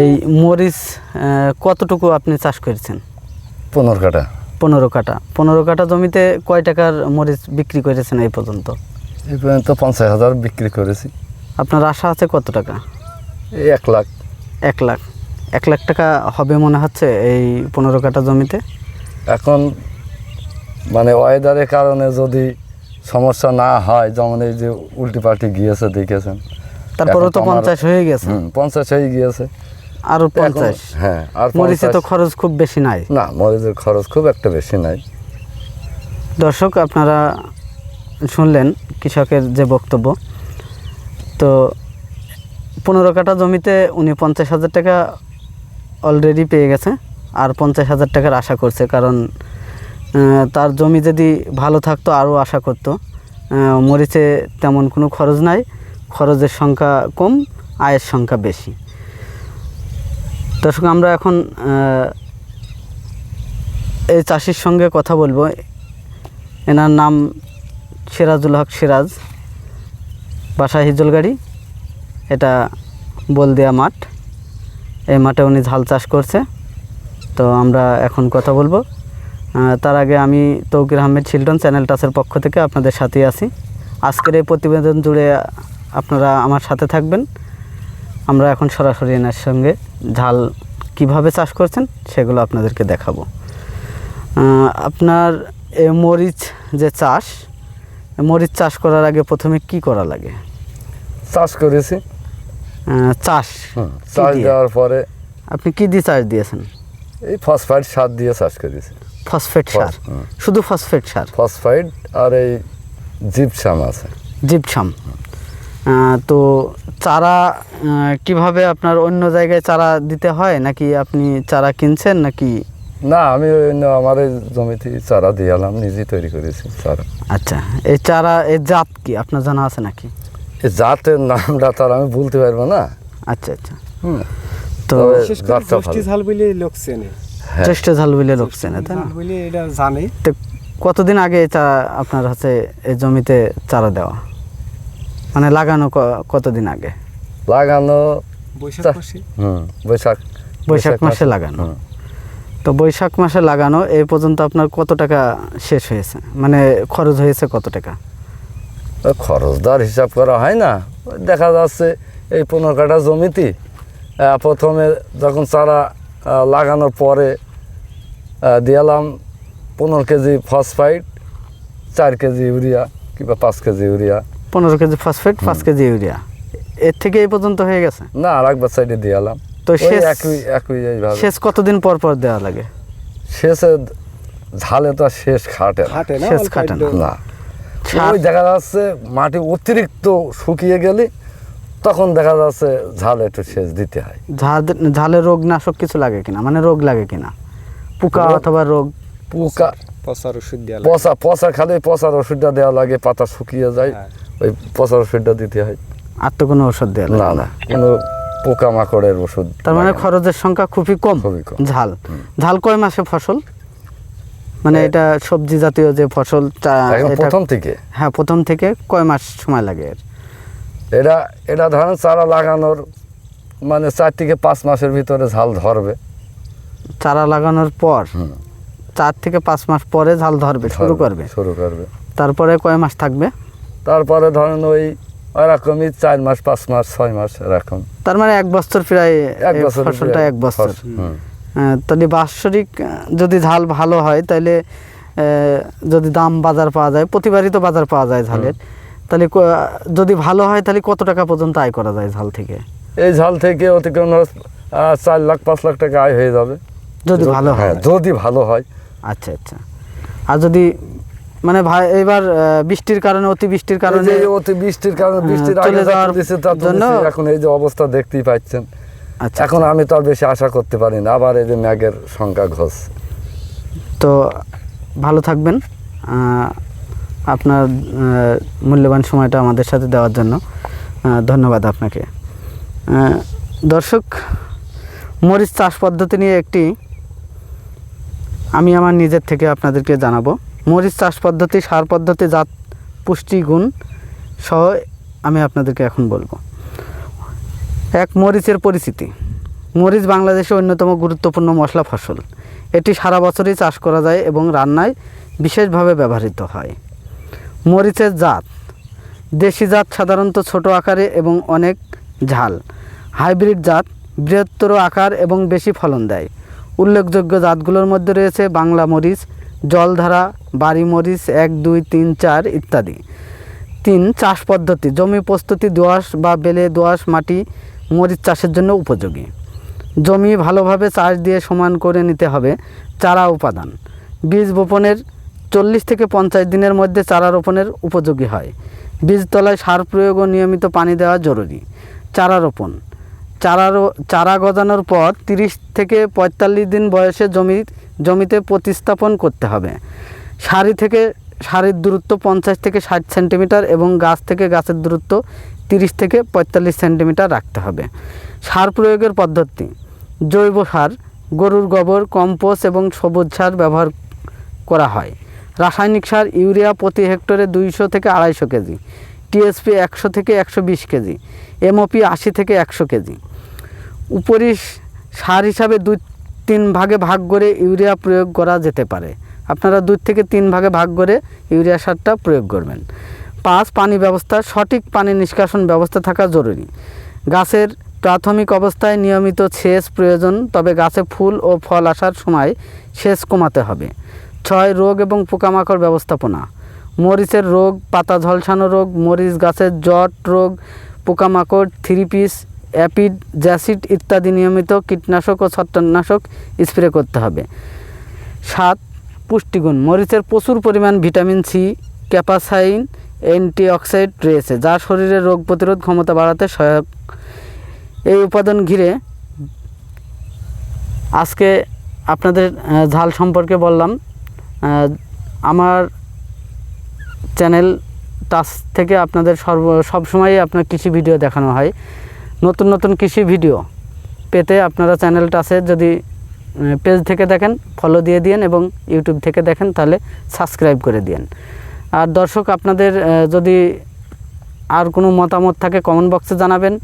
এই মরিচ কতটুকু আপনি চাষ করেছেন? পনেরো কাটা পনেরো কাটা পনেরো কাটা জমিতে কয় টাকার মরিচ বিক্রি করেছেন এই পর্যন্ত? এই পর্যন্ত পঞ্চাশ হাজার বিক্রি করেছি। আপনার আশা আছে কত টাকা? এই এক লাখ। এক লাখ। এক লাখ টাকা হবে মনে হচ্ছে এই পনেরো কাটা জমিতে? এখন মানে ওয়েদারের কারণে যদি সমস্যা না হয় যেমন এই যে উল্টি পাল্টি গিয়েছে দেখেছেন? তারপরেও এখন তো তো পঞ্চাশ হয়ে গেছে। পঞ্চাশ হয়ে গিয়েছে। আরও পঞ্চাশ। হ্যাঁ আর মরিচে তো খরচ খুব বেশি নাই। না মরিচের খরচ খুব একটা বেশি নাই। দর্শক আপনারা শুনলেন কৃষকের যে বক্তব্য। তো পনেরো কাটা জমিতে উনি পঞ্চাশ হাজার টাকা অলরেডি পেয়ে গেছে আর পঞ্চাশ হাজার টাকার আশা করছে। কারণ তার জমি যদি ভালো থাকতো আরও আশা করতো। মরিচে তেমন কোনো খরচ নাই। খরচের সংখ্যা কম আয়ের সংখ্যা বেশি। দর্শক, আমরা এখন এই চাষির সঙ্গে কথা বলব। এনার নাম সিরাজুল হক সিরাজ, বাসা হিজলগাড়ি, এটা বলদিয়া মাঠ। এই মাঠে উনি ঝাল চাষ করছে। তো আমরা এখন কথা বলব। তার আগে আমি তৌকির আহমেদ শিল্টন চ্যানেল টাচের পক্ষ থেকে আপনাদের সাথেই আছি। আজকের এই প্রতিবেদন জুড়ে আপনারা আমার সাথে থাকবেন। আমরা এখন সরাসরি এনার সঙ্গে ঝাল কীভাবে চাষ করছেন সেগুলো আপনাদেরকে দেখাবো। আপনার এ মরিচ যে চাষ মরিচ চাষ করার আগে প্রথমে কি করা লাগে? চাষ করেছি। চাষ চাষ দেওয়ার পরে আপনি কি দিয়ে চাষ দিয়েছেন? এই ফসফাইড সার দিয়ে চাষ করেছি। ফসফেট সার? শুধু ফসফেট সার? ফসফাইড আর এই জিপসাম আছে। জিপসাম। তো চারা কীভাবে আপনার অন্য জায়গায় চারা দিতে হয়? নাকি আপনি চারা কিনছেন? নাকি? না আমি অন্য আমার এই জমিতে চারা দিয়ে এলাম নিজেই তৈরি করেছি চারা। আচ্ছা এই চারা এই জাত কি? আপনার জানা আছে নাকি? এই জাতের নামটা তার আমি বলতে পারব না। আচ্ছা আচ্ছা। হুম। তো ভালো। ঝাল বলে লোক চেনে। হ্যাঁ। ঝাল বলে লোকছেন তাই না? বলে এটা জানে। তো কতদিন আগে চারা আপনার হচ্ছে এই জমিতে চারা দেওয়া? মানে লাগানো ক- কতদিন আগে? লাগানো বৈশাখ হুম বৈশাখ বৈশাখ মাসে লাগানো। তো বৈশাখ মাসে লাগানো এই পর্যন্ত আপনার কত টাকা শেষ হয়েছে? মানে খরচ হয়েছে কত টাকা? খরচদার হিসাব করা হয় না। দেখা যাচ্ছে এই পনেরো কাঠা জমিতে প্রথমে যখন চারা লাগানোর পরে দিয়ালাম পনেরো কেজি ফসফাইড চার কেজি ইউরিয়া কিংবা পাঁচ কেজি ইউরিয়া। পনেরো কেজি ফসফেট পাঁচ কেজি ইউরিয়া। এর থেকে এই পর্যন্ত হয়ে গেছে? না আর একবার সাইডে দিয়ালাম তো শেষ একই একই শেষ কতদিন পর পর দেওয়া লাগে? শেষে ঝালে তো শেষ খাটে না। শেষ খাটে না। ওই দেখা যাচ্ছে মাটি অতিরিক্ত শুকিয়ে গেলে তখন দেখা যাচ্ছে ঝাল একটু সেচ দিতে হয়। ঝাল- ঝালে রোগ নাশক কিছু লাগে কিনা? মানে রোগ লাগে কিনা? পোকা অথবা রোগ পোকা পচার ওষুধ দেওয়া পচা পচা খালে পচার ওষুধটা দেওয়া লাগে পাতা শুকিয়ে যায়। হ্যাঁ। ওই পচার ওষুধটা দিতে হয়। আর তো কোনো ওষুধ লাগে না না কোনো পোকা মাকড়ের ওষুধ তার মানে খরচের সংখ্যা খুবই কম। খুবই কম। ঝাল। ঝাল কয় মাসে ফসল? মানে এটা সবজি জাতীয় যে ফসল প্রথম থেকে? হ্যাঁ প্রথম থেকে কয় মাস সময় লাগে? এটা এটা ধরেন চারা লাগানোর মানে চার থেকে পাঁচ মাসের ভিতরে ঝাল ধরবে। চারা লাগানোর পর? চার থেকে পাঁচ মাস পরে ঝাল ধরবে শুরু করবে। শুরু করবে। তারপরে কয় মাস থাকবে? তারপরে ধরেন ওই ওরকমই চার মাস পাঁচ মাস ছয় মাস এরকম। তার মানে এক বছর প্রায় এক বছর ফসলটা এক বছর। হুম। তাহলে বাৎসরিক যদি ঝাল ভালো হয় তাহলে যদি দাম বাজার পাওয়া যায় প্রতিবারই তো বাজার পাওয়া যায় ঝালের। তাহলে যদি ভালো হয় তাহলে কত টাকা পর্যন্ত আয় করা যায় ঝাল থেকে? এই ঝাল থেকে অতিক্রম চার লাখ পাঁচ লাখ টাকা আয় হয়ে যাবে। যদি ভালো হয়। হ্যাঁ, যদি ভালো হয়। আচ্ছা আচ্ছা। আর যদি মানে ভাই এবার বৃষ্টির কারণে অতি বৃষ্টির কারণে এই অতি বৃষ্টির কারণে বৃষ্টির আগে যা যাওয়ার তুলেছে তা জন্য- এখন এই যে অবস্থা দেখতেই পাচ্ছেন। আচ্ছা এখন আমি তো আর বেশি আশা করতে পারি না আবার এই যে ম্যাগের সংখ্যা ঘোষ। তো ভালো থাকবেন আপনার মূল্যবান সময়টা আমাদের সাথে দেওয়ার জন্য ধন্যবাদ আপনাকে। দর্শক মরিচ চাষ পদ্ধতি নিয়ে একটি আমি আমার নিজের থেকে আপনাদেরকে জানাব। মরিচ চাষ পদ্ধতি, সার পদ্ধতি, জাত, পুষ্টি, গুণ সহ আমি আপনাদেরকে এখন বলব। এক, মরিচের পরিচিতি। মরিচ বাংলাদেশের অন্যতম গুরুত্বপূর্ণ মশলা ফসল। এটি সারা বছরই চাষ করা যায় এবং রান্নায় বিশেষভাবে ব্যবহৃত হয়। মরিচের জাত। দেশি জাত সাধারণত ছোট আকারে এবং অনেক ঝাল। হাইব্রিড জাত বৃহত্তর আকার এবং বেশি ফলন দেয়। উল্লেখযোগ্য জাতগুলোর মধ্যে রয়েছে বাংলা মরিচ জলধারা বাড়ি মরিচ এক, দুই, তিন, চার ইত্যাদি। তিন, চাষ পদ্ধতি, জমি প্রস্তুতি, দোআঁশ বা বেলে দোআঁশ মাটি মরিচ চাষের জন্য উপযোগী। জমি ভালোভাবে চাষ দিয়ে সমান করে নিতে হবে চারা উপাদান। বীজ বপনের চল্লিশ থেকে পঞ্চাশ দিনের মধ্যে চারা রোপণের উপযোগী হয়। বীজতলায় সার প্রয়োগ ও নিয়মিত পানি দেওয়া জরুরি। চারা রোপণ। চারা রো- চারা গজানোর পর তিরিশ থেকে পঁয়তাল্লিশ দিন বয়সে জমি, জমিতে প্রতিস্থাপন করতে হবে। সারি থেকে, সারির দূরত্ব পঞ্চাশ থেকে ষাট সেন্টিমিটার এবং গাছ থেকে গাছের দূরত্ব তিরিশ থেকে পঁয়তাল্লিশ সেন্টিমিটার রাখতে হবে। সার প্রয়োগের পদ্ধতি, জৈব সার, গরুর গোবর, কম্পোস্ট এবং সবুজ সার ব্যবহার করা হয়। রাসায়নিক সার ইউরিয়া প্রতি হেক্টরে দুইশো থেকে আড়াইশো কেজি। টিএসপি একশো থেকে একশো বিশ কেজি, এমওপি আশি থেকে একশো কেজি। উপরি সার হিসাবে দুই তিন ভাগে ভাগ করে ইউরিয়া প্রয়োগ করা যেতে পারে। আপনারা দুই থেকে তিন ভাগে ভাগ করে ইউরিয়া সারটা প্রয়োগ করবেন। পাঁচ, পানি ব্যবস্থা, সঠিক পানি নিষ্কাশন ব্যবস্থা থাকা জরুরি। গাছের প্রাথমিক অবস্থায় নিয়মিত সেচ প্রয়োজন, তবে গাছে ফুল ও ফল আসার সময় সেচ কমাতে হবে। ছয়, রোগ এবং পোকামাকড় ব্যবস্থাপনা। মরিচের রোগ, পাতা ঝলসানো রোগ, মরিচ গাছের জট রোগ, পোকামাকড়, থ্রিপিস, অ্যাপিড, জ্যাসিড ইত্যাদি নিয়মিত কীটনাশক ও ছত্রাকনাশক স্প্রে করতে হবে। সাত, পুষ্টিগুণ। মরিচের প্রচুর পরিমাণ ভিটামিন সি, ক্যাপাসাইন অ্যান্টিঅক্সাইড রয়েছে, যা শরীরের রোগ প্রতিরোধ ক্ষমতা বাড়াতে সহায়ক। এই উপাদান ঘিরে আজকে আপনাদের ঝাল সম্পর্কে বললাম। আমার চ্যানেল টাচ থেকে আপনাদের সর্ব সবসময়ই আপনার কৃষি ভিডিও দেখানো হয়। নতুন নতুন কৃষি ভিডিও পেতে আপনারা চ্যানেল টাচে যদি পেজ থেকে দেখেন ফলো দিয়ে দিন এবং ইউটিউব থেকে দেখেন, তাহলে সাবস্ক্রাইব করে দিন আর দর্শক, আপনাদের যদি আর কোনো মতামত থাকে কমেন্ট বক্সে জানাবেন।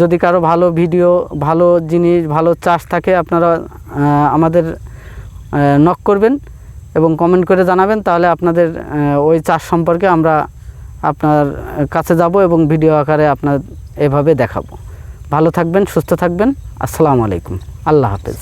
যদি কারও ভালো ভিডিও ভালো জিনিস, ভালো চাষ থাকে, আপনারা আমাদের নক করবেন। এবং কমেন্ট করে জানাবেন, তাহলে আপনাদের ওই চাষ সম্পর্কে আমরা আপনার কাছে যাব এবং ভিডিও আকারে আপনার এভাবে দেখাবো। ভালো থাকবেন, সুস্থ থাকবেন। আসসালামু আলাইকুম। আল্লাহ হাফেজ।